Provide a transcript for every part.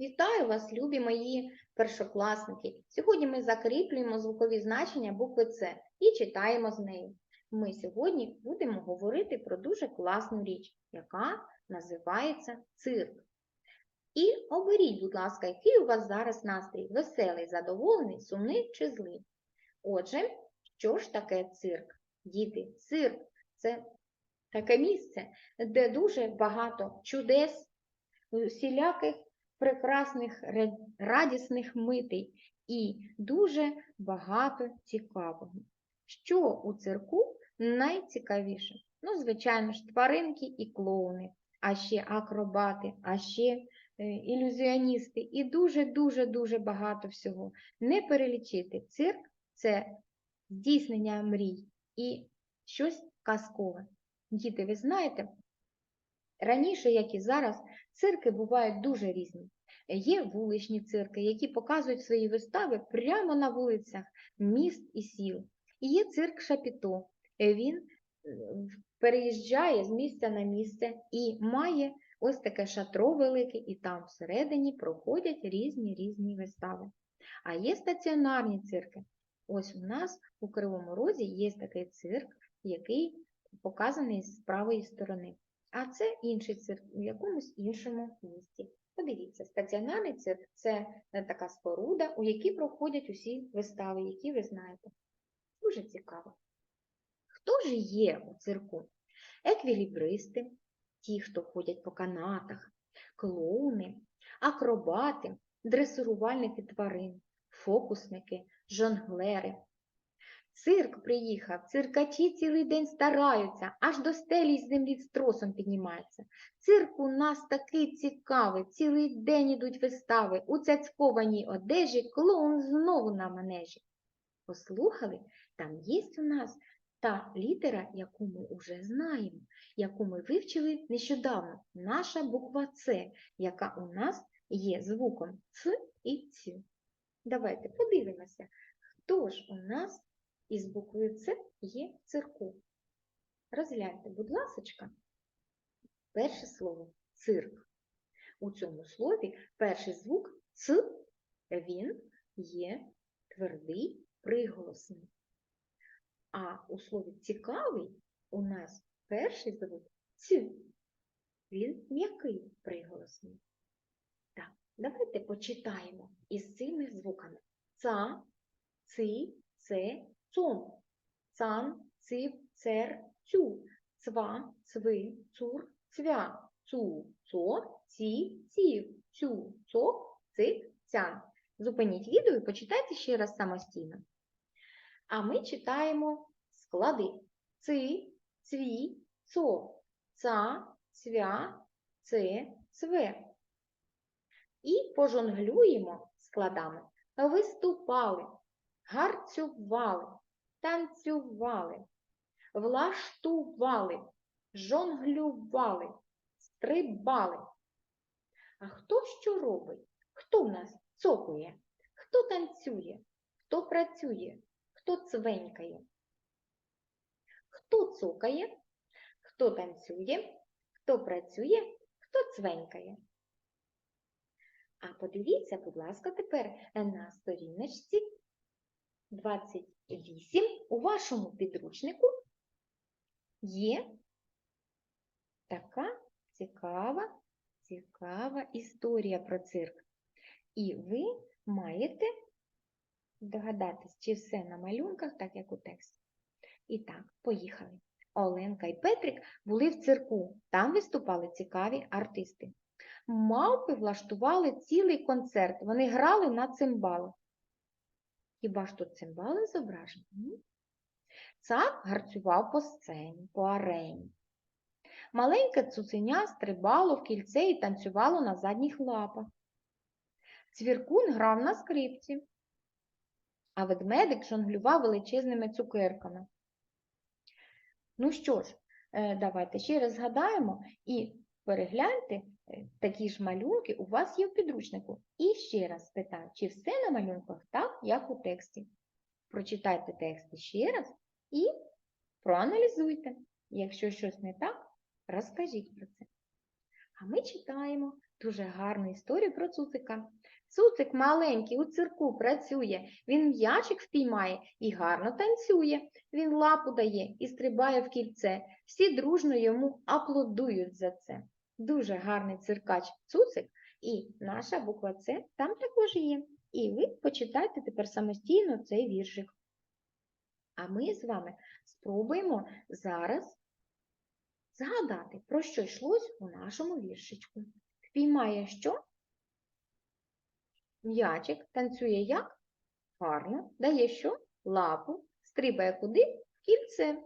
Вітаю вас, любі мої першокласники. Сьогодні ми закріплюємо звукові значення букви С і читаємо з нею. Ми сьогодні будемо говорити про дуже класну річ, яка називається цирк. І оберіть, будь ласка, який у вас зараз настрій: веселий, задоволений, сумний чи злий. Отже, що ж таке цирк? Діти, цирк це таке місце, де дуже багато чудес, всіляких прекрасних, радісних митей і дуже багато цікавого. Що у цирку найцікавіше? Ну, звичайно ж, тваринки і клоуни, а ще акробати, а ще е, ілюзіоністи і дуже-дуже-дуже багато всього. Не перелічити. Цирк це здійснення мрій і щось казкове. Діти, ви знаєте, раніше, як і зараз, цирки бувають дуже різні. Є вуличні цирки, які показують свої вистави прямо на вулицях міст і сіл. І є цирк Шапіто. Він е, переїжджає з місця на місце і має ось таке шатро велике, і там всередині проходять різні різні вистави. А є стаціонарні цирки. Ось у нас у Кривому Розі є такий цирк, який показаний з правої сторони. А це інший цирк у якомусь іншому місті. Подивіться, стаціонарний цирк це е, така споруда, у якій проходять усі вистави, які ви знаєте. Дуже цікаво. Хто ж є у цирку? Еквілібристи, ті, хто ходять по канатах, клоуни, акробати, дресирувальники тварин, фокусники, жонглери. Цирк приїхав, циркачі цілий день стараються, аж до стелі з землі з тросом піднімаються. Цирк у нас такий цікавий, цілий день ідуть вистави, у цяцькованій одежі клоун знову на манежі. Послухали, там є у нас та літера, яку ми вже знаємо, яку ми вивчили нещодавно, наша буква С, яка у нас є звуком Ц і Ц. Давайте подивимося, хто ж у нас із буквою С є цирку. Розгляньте, будь ласочка, перше слово цирк. У цьому слові перший звук Ц, він є твердий приголосний. А у слові цікавий у нас перший звук Ц, він м'який приголосний. Так, давайте почитаємо із цими звуками. Ца, ци, це, цом. Цан, цив, цер, цю. Цва, цви, цур, цвя. Цу, цо, ці, ців, цю, цок, цик, цян. Зупиніть відео і почитайте ще раз самостійно. А ми читаємо склади. Ци, цві, цо, ца, цвя, це, цве. І пожонглюємо складами. Виступали, гарцювали, танцювали, влаштували, жонглювали, стрибали. А хто що робить? Хто в нас цокує? Хто танцює? Хто працює? Хто цвенькає? Хто цокає? Хто танцює? Хто працює? Хто цвенькає? А подивіться, будь ласка, тепер на сторіночці 28 у вашому підручнику є така цікава, цікава історія про цирк. І ви маєте догадатись, чи все на малюнках, так як у тексті. І так, поїхали. Оленка і Петрик були в цирку. Там виступали цікаві артисти. Мавпи влаштували цілий концерт. Вони грали на цимбалах. Хіба ж тут цимбали зображені? Ні. Цап гарцював по сцені, по арені. Маленьке цуценя стрибало в кільце і танцювало на задніх лапах. Цвіркун грав на скрипці, а ведмедик жонглював величезними цукерками. Ну що ж, е, давайте ще раз згадаємо і перегляньте такі ж малюнки у вас є в підручнику. І ще раз питаю, чи все на малюнках так, як у тексті. Прочитайте текст ще раз і проаналізуйте. Якщо щось не так, розкажіть про це. А ми читаємо дуже гарну історію про цуцика. Цуцик маленький у цирку працює, він м'ячик впіймає і гарно танцює. Він лапу дає і стрибає в кільце. Всі дружно йому аплодують за це. Дуже гарний циркач цуцик, і наша буква С там також є. І ви почитайте тепер самостійно цей віршик. А ми з вами спробуємо зараз згадати, про що йшлось у нашому віршичку. Впіймає що? М'ячик танцює як? Гарно. Дає що? Лапу. Стрибає куди? Кільце.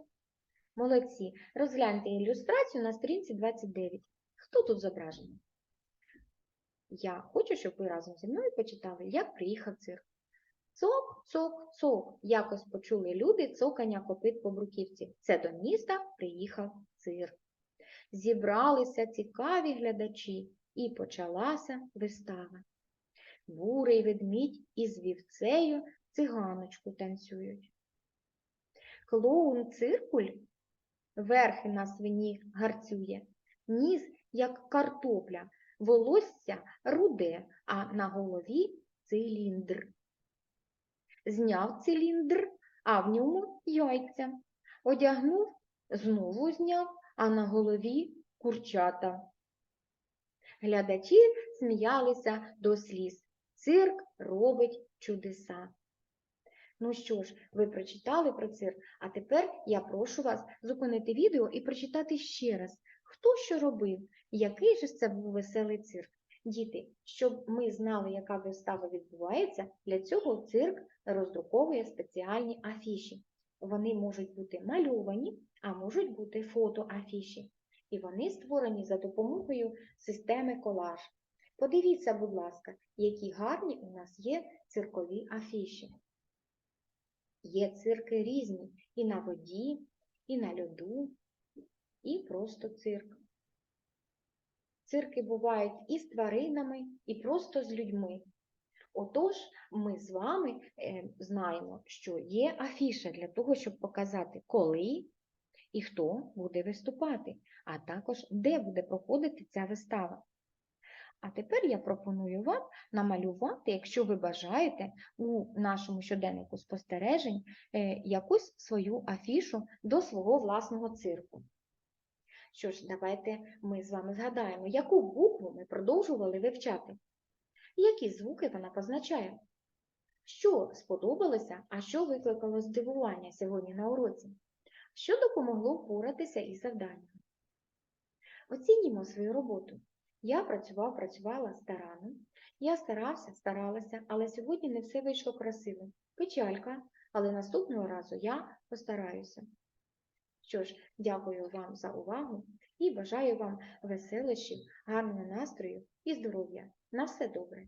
Молодці. Розгляньте ілюстрацію на сторінці 29. Хто тут зображений? Я хочу, щоб ви разом зі мною почитали, як приїхав цирк. Цок, цок, цок. Якось почули люди цокання копит по бруківці. Це до міста приїхав цирк. Зібралися цікаві глядачі, і почалася вистава. Бурий ведмідь із вівцею циганочку танцюють. Клоун циркуль верхи на свині гарцює, ніс, як картопля, волосся руде, а на голові циліндр. Зняв циліндр, а в ньому яйця. Одягнув, знову зняв, а на голові курчата. Глядачі сміялися до сліз. Цирк робить чудеса. Ну що ж, ви прочитали про цирк, а тепер я прошу вас зупинити відео і прочитати ще раз, хто що робив, який же це був веселий цирк. Діти, щоб ми знали, яка вистава відбувається, для цього цирк роздруковує спеціальні афіші. Вони можуть бути мальовані, а можуть бути фотоафіші. І вони створені за допомогою системи колаж. Подивіться, будь ласка, які гарні у нас є циркові афіші. Є цирки різні і на воді, і на льоду, і просто цирк. Цирки бувають і з тваринами, і просто з людьми. Отож, ми з вами е, знаємо, що є афіша для того, щоб показати, коли і хто буде виступати, а також де буде проходити ця вистава. А тепер я пропоную вам намалювати, якщо ви бажаєте, у нашому щоденнику спостережень е, якусь свою афішу до свого власного цирку. Що ж, давайте ми з вами згадаємо, яку букву ми продовжували вивчати. Які звуки вона позначає? Що сподобалося, а що викликало здивування сьогодні на уроці? Що допомогло впоратися із завданням? Оцінюємо свою роботу. Я працював, працювала старанно. Я старався, старалася, але сьогодні не все вийшло красиво. Печалька, але наступного разу я постараюся. Що ж, дякую вам за увагу і бажаю вам веселощів, гарного настрою і здоров'я. На все добре!